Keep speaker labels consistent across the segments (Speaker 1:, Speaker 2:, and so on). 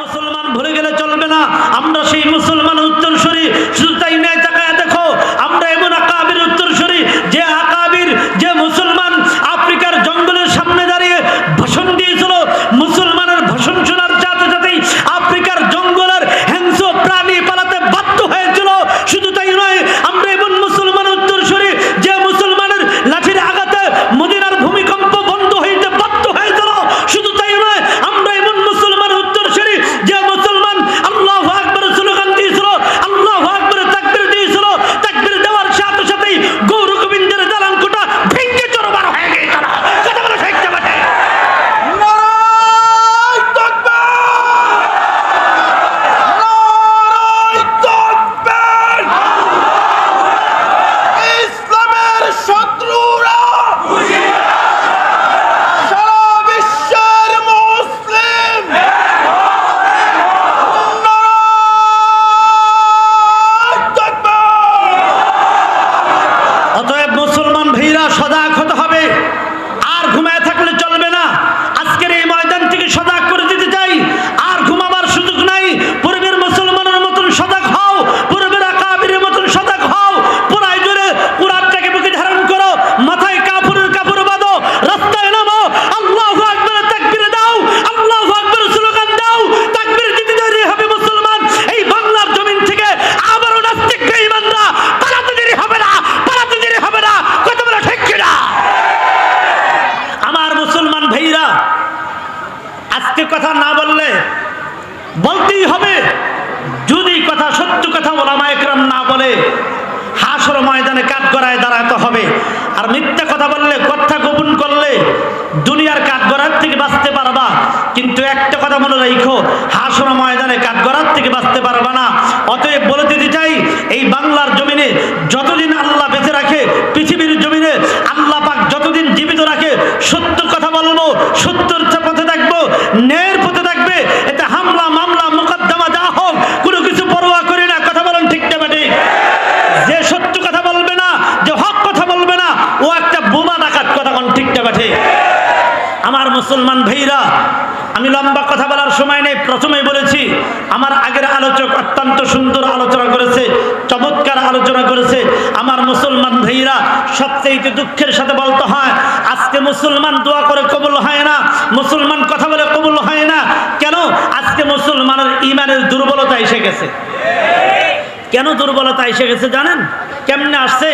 Speaker 1: মুসলমান ভুলে গেলে চলবে না। আমরা সেই মুসলমান উত্তরসূরি শুধু তাই নয় তাকায় দেখো আমরা এমন আকাবির উত্তরসূরি যে আকাবির যে মুসলমান আফ্রিকার জঙ্গলের সামনে দাঁড়িয়ে ভাষণ দিয়েছিল মুসলমানের ভাষণ শোনার সাথে সাথেই আফ্রিকার জঙ্গলের হিংস্র প্রাণী পালাতে বাধ্য হয়েছিল শুধু তাই নয় আমরা এমন মুসলমান উত্তরসূরি যে মুসলমানের লাঠির আঘাতে মদিনার ভূমিকম্প বন্ধ হইতে বাধ্য হয়েছিল শুধু তাই নয় আমরা এমন মুসলমান উত্তরসূরি যে মুসলমান আল্লাহ আকবর স্লোগান দিয়েছিল আল্লাহ আকবর তাকবির দিয়েছিল তাকবির দেওয়ার সাথে সাথেই গৌর গোবিন্দের দালাঙ্কুটা ভেঙ্গে চরবার হয়ে গিয়েছিল কথা বলে ঠিক যাবে
Speaker 2: নারায় তাকবীর! নারায় তাকবীর! ইসলামের শত্রুরা সারা বিশ্বের মুসলিম নারায় তাকবীর!
Speaker 1: অতএব মুসলমান ভাইরা সজাগ হতে হবে আর ঘুমায় থাকলে চলবে না আজকের এই ময়দান থেকে সজাগ করে দিতে চাই আর ঘুমাবার সুযোগ নাই পূর্বের মুসলমানের মতন সজাগ হও পূর্বের আকাবির মতন সজাগ হও পুরাই জোরে কোরআনটাকে বুকে ধারণ করো মাথায় কাপড়ের কাপড় বাঁধো রাস্তায় নামো আল্লাহ আকবর তাকবীর দাও আল্লাহ আকবর স্লোগান দাও তাকবীর দিতে দেরি হবে মুসলমান এই বাংলার জমিন থেকে আবারও নাস্তিক বেঈমানরা পালাতে দেরি হবে না পালাতে দেরি হবে না কত বলে ঠিক কিনা আমার মুসলমান ভাইরা আজকে কথা না বললে বলতেই হবে যদি কথা সত্য কথা ওলামা একরাম না বলে হাসর ময়দানে কাঠ গড়ায় দাঁড়াতে হবে আর মিথ্যা কথা বললে, কথা গোপন করলে দুনিয়ার কাঠগড়ার থেকে বাঁচতে পারবা। কিন্তু একটা কথা মনে রাখো হাসর ময়দানে কাঠগড়ার থেকে বাঁচতে পারবা না অতএব বলে দিতে চাই এই বাংলার জমিনে যতদিন আল্লাহ বেঁচে রাখে পৃথিবীর জমিনে আল্লাহ পাক যতদিন জীবিত রাখে সত্য কথা বলব সত্যর পথে থাকব ন্যায়ের পথে থাকবে এতে হামলা মামলা মোকদ্দমা যা হোক কোনো কিছু পরোয়া করি না কথা বলেন ঠিক না ঠিক যে সত্য কথা বলবে না যে হক কথা বলবে না ও একটা বোমা ডাকাত কথা কোন ঠিক না ঠিক আমার মুসলমান ভাইরা, আমি লম্বা কথা বলার সময় নেই, প্রথমেই বলেছি, আমার আগের আলোচক অত্যন্ত সুন্দর আলোচনা করেছে, চমৎকার আলোচনা করেছে। আমার মুসলমান ভাইরা সবচেয়ে দুঃখের সাথে বলতে হয়, আজকে মুসলমান দোয়া করে কবুল হয় না, মুসলমান কথা বলে কবুল হয় না। কেন? আজকে মুসলমানের ইমানের দুর্বলতা এসে গেছে। কেন দুর্বলতা এসে গেছে জানেন? কেমনে আসছে?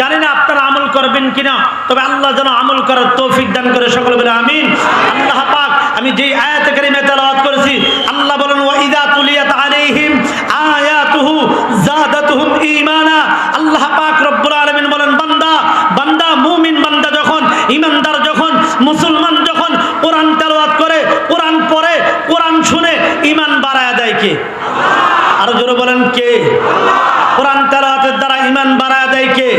Speaker 1: জানি না আপনারা আমল করবেন কিনা, তবে আল্লাহ যেন আমল করার তৌফিক দান করে সকলে বলে আমিন। আল্লাহ পাক, আমি যেই আয়াত কারিমে তেলাওয়াত করেছি আল্লাহ বলেন ওয়া ইদা তুলিয়াত আলাইহিম আয়াতুহু জাদাতুহুম ঈমানা আল্লাহ পাক রব্বুল আলামিন বলেন বান্দা বান্দা মুমিন বান্দা যখন ঈমানদার যখন মুসলমান যখন কোরআন তেলাওয়াত করে কোরআন পড়ে কোরআন শুনে ঈমান বাড়ায় দেয় কে আরও জোরে বলেন কে? কোরআন তেলাওয়াতের দ্বারা ইমান বাড়ায় দেয় কে?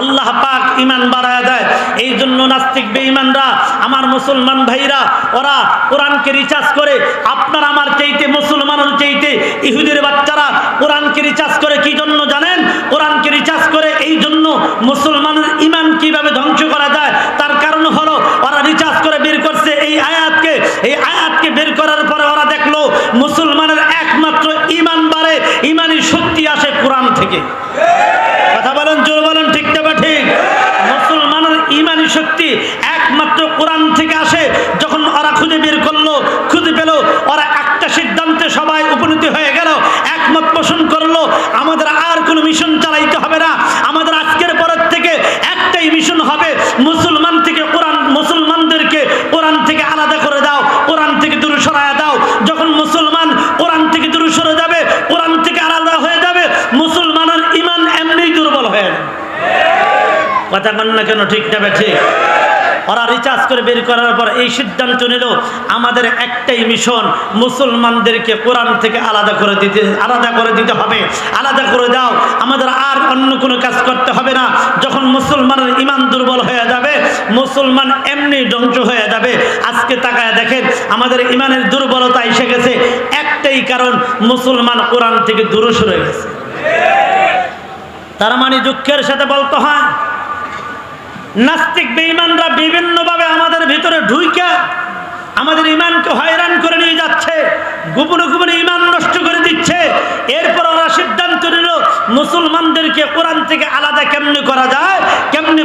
Speaker 1: আল্লাহ পাক ইমান বাড়ায় দেয়। এই জন্য নাস্তিক বেঈমানরা, আমার মুসলমান ভাইরা, ওরা কোরআনকে রিচার্জ করে, আপনার আমার চাইতে, মুসলমানের চাইতে, ইহুদের বাচ্চারা কোরআনকে রিচার্জ করে কি জন্য জানেন? কোরআনকে রিচার্জ করে এই জন্য মুসলমানের ইমান কীভাবে ধ্বংস করা যায় তার কারণ হলো ওরা রিচার্জ করে বের করছে এই আয়াতকে এই আয়াতকে বের করার পরে ওরা দেখল মুসলমানের একমাত্র ইমান বাড়ে ইমানি শক্তি আসে কোরআন থেকে কথা বলেন জোর বলেন ঠিক না বা ঠিক মুসলমানের ইমানি শক্তি একমাত্র কোরআন থেকে আসে যখন ওরা খুঁজে বের করল খুঁজে পেল ওরা একটা সিদ্ধান্তে সবাই উপনীত হয়ে গেল একমত পোষণ করল আমাদের আর কোনো মিশন চালাইতে হবে না আমাদের আজকের পরের থেকে একটাই মিশন হবে মুসলমান থেকে কোরআন মুসলমানদেরকে কোরআন থেকে আলাদা করে দাও কোরআন থেকে দূরে সরায় দাও যখন মুসলমান কোরআন থেকে দূরে সরে যাবে কোরআন থেকে আলাদা হয়ে যাবে মুসলমানের ইমান এমনিই দুর্বল হয়ে যাবে কথা কন না কেন, ঠিক যাবে ঠিক? ওরা রিচার্জ করে বের করার পর এই সিদ্ধান্ত নিল, আমাদের একটাই মিশন মুসলমানদেরকে কোরআন থেকে আলাদা করে দিতে, আলাদা করে দিতে হবে। আলাদা করে দাও, আমাদের আর অন্য কোনো কাজ করতে হবে না। যখন মুসলমানের ইমান দুর্বল হয়ে যাবে, মুসলমান এমনি ধ্বংস হয়ে যাবে। আজকে তাকায় দেখেন, আমাদের ইমানের দুর্বলতা এসে গেছে। একটাই কারণ, মুসলমান কোরআন থেকে দূরে সরে গেছে। তার মানে দুঃখের সাথে বলতে হয় নাস্তিক বেঈমানরা বিভিন্নভাবে আমাদের ভিতরে ঢুকে আমাদের ইমানকে হয়রান করে নিয়ে যাচ্ছে, গোপনে গোপনে ইমান নষ্ট করে দিচ্ছে। এরপর ওরা সিদ্ধান্ত নিল, মুসলমানদেরকে কোরআন থেকে আলাদা কেমনে করা যায়, কেমনে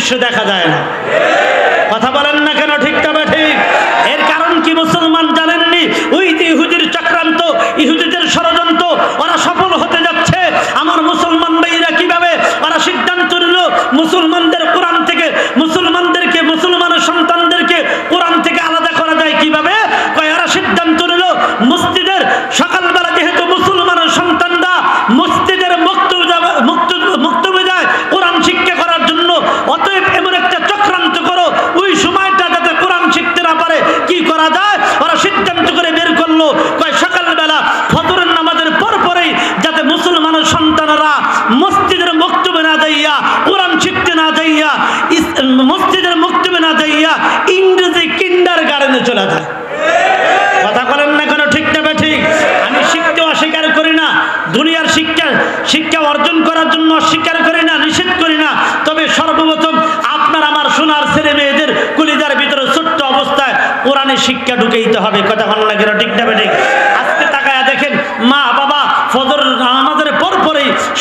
Speaker 1: দৃশ্য দেখা যায় না। কথা বলেন না কেন, ঠিক তবে ঠিক। এর কারণ কি মুসলমান? মসজিদের মুক্তি না যাইয়া ইংরেজি কিন্ডার গার্ডেনে চলে যায়। কথা বলেন না কেন? ঠিক না ঠিক আমি শিক্ষা অস্বীকার করি না। দুনিয়ার শিক্ষা শিক্ষা অর্জন করার জন্য অস্বীকার করি না, নিষেধ করি না। তবে সর্বপ্রথম আপনার আমার সোনার ছেলে মেয়েদের কুলিদার ভিতরে ছোট্ট অবস্থায় কোরআনে শিক্ষা ঢুকে দিতে হবে। কথা বললাম না কেন? ঠিক না ঠিক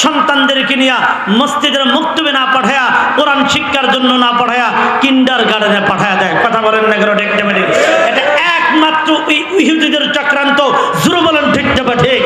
Speaker 1: সন্তানদেরকে নিয়ে মসজিদের মুক্তবে না পাঠায়া, কোরআন শিক্ষার জন্য না পাঠায়া, কিন্ডার গার্ডেনে পাঠায়া দেয়। কথা বলেন না কেন, ঠিক এটা একমাত্র ইহুদিদের চক্রান্ত। জুরু বলেন ঠিক যাবে ঠিক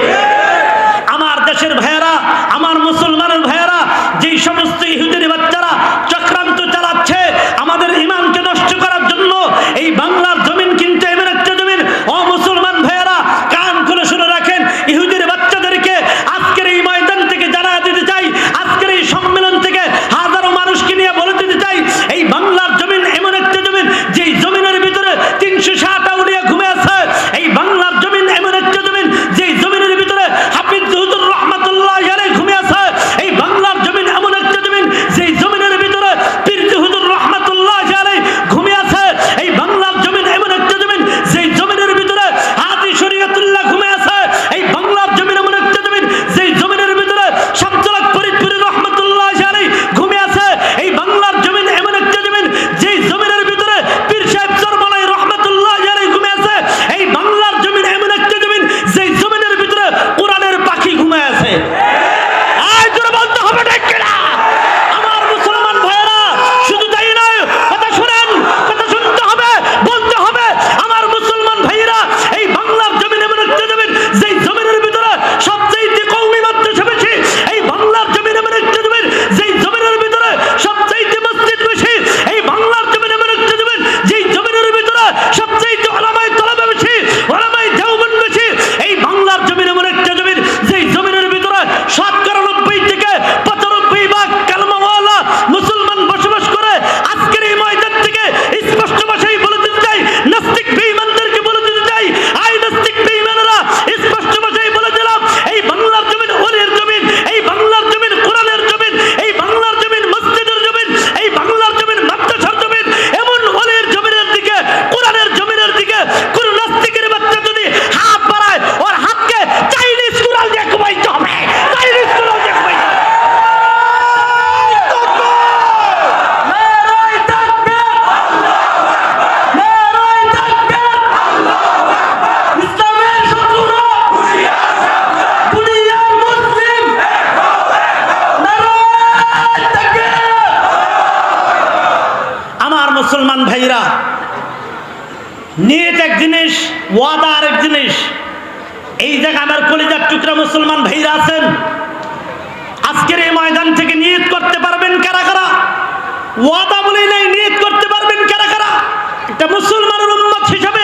Speaker 1: আজকের এই ময়দান থেকে নিয়ত করতে পারবেন কারা কারা? ওয়াদা বলে নিয়ত করতে পারবেন কারা কারা? একটা মুসলমানের উন্মত হিসাবে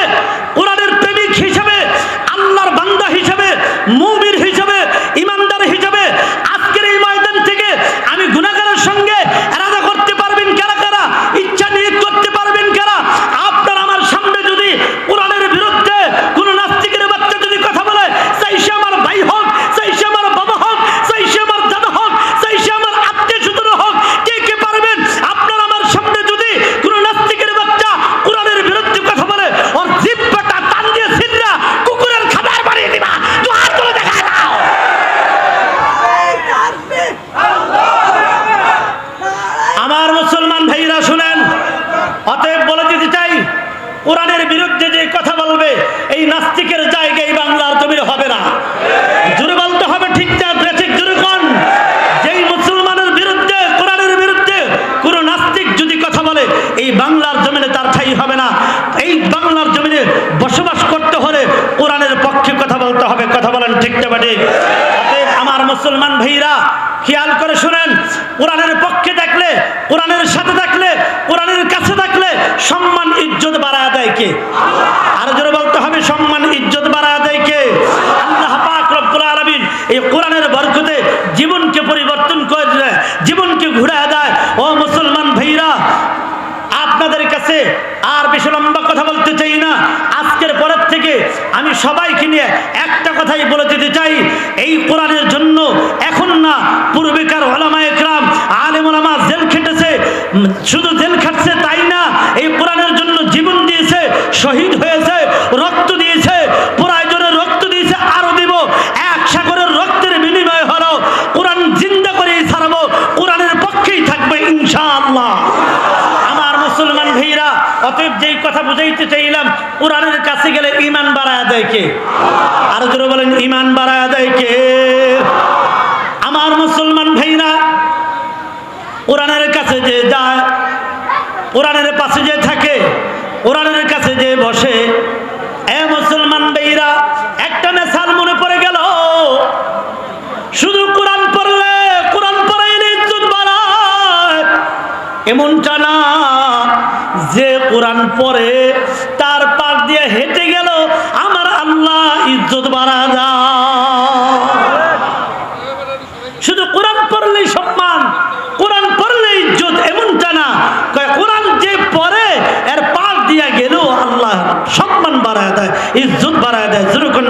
Speaker 1: ঠিক অতএব আমার মুসলমান ভাইরা, খেয়াল করে শুনেন, কোরআনের পক্ষে থাকলে কোরআনের সাথে থাকলে কোরআনের কাছে থাকলে সম্মান, ইজ্জত বাড়ায় দেয় কে? আর জোরে বলতে হবে, সম্মান, ইজ্জত বাড়ায় দেয় কে? আল্লাহ পাক রব্বুল আলামিন এই কোরআনের বরকতে জীবনকে পরিবর্তন করে দেয় জীবনকে ঘুরে দেয় ও মুসলমান ভাইরা আর বেশি লম্বা কথা বলতে চাই না। আজকের পরের থেকে আমি সবাইকে নিয়ে একটা কথাই বলে দিতে চাই। এই কোরআনের জন্য এখন না পূর্বেকার ওলামা একরাম, আলেম ওলামা জেল খেটেছে, শুধু জেল খাটছে তাই না, এই কোরআনের জন্য জীবন দিয়েছে, শহীদ হয়েছে, রক্ত দিয়েছে প্রয়োজনে রক্ত দিয়েছে আরও দিব এক সাগরের রক্তের বিনিময় হলো কোরআন জিন্দা করে ছাড়বো কোরআনের পক্ষেই থাকবে ইনশাআল্লাহ আমার মুসলমান ভাইরা অতএব যেই কথা বুঝাইতে চাইলাম, কোরআনের কাছে গেলে ইমান বাড়ায় দেয় কে? আরও জোরে বলেন ইমান বাড়ায় দেয় কে? আমার মুসলমান ভাইরা, কোরআনের কাছে যে যায়, কোরআনের পাশে যে থাকে, কোরআনের কাছে যে বসে, এ মুসলমান ভাইরা, একটা মেসাল মনে পড়ে গেল। শুধু কোরআন পড়লে, কোরআন পড়াইলে ইজ্জত বাড়ায়। এমনটা না। কোরআন পরে তার পাশ দিয়ে হেঁটে গেল, আমার আল্লাহ ইজ্জত বাড়া যা শুধু কোরআন পড়লেই সম্মান, কোরআন পড়লে ইজ্জত, এমনটা না। কোরআন যে পরে এর পাশ দিয়ে গেল আল্লাহ সম্মান বাড়ায় দেয়, ইজ্জত বাড়ায় দেয়। যেরকম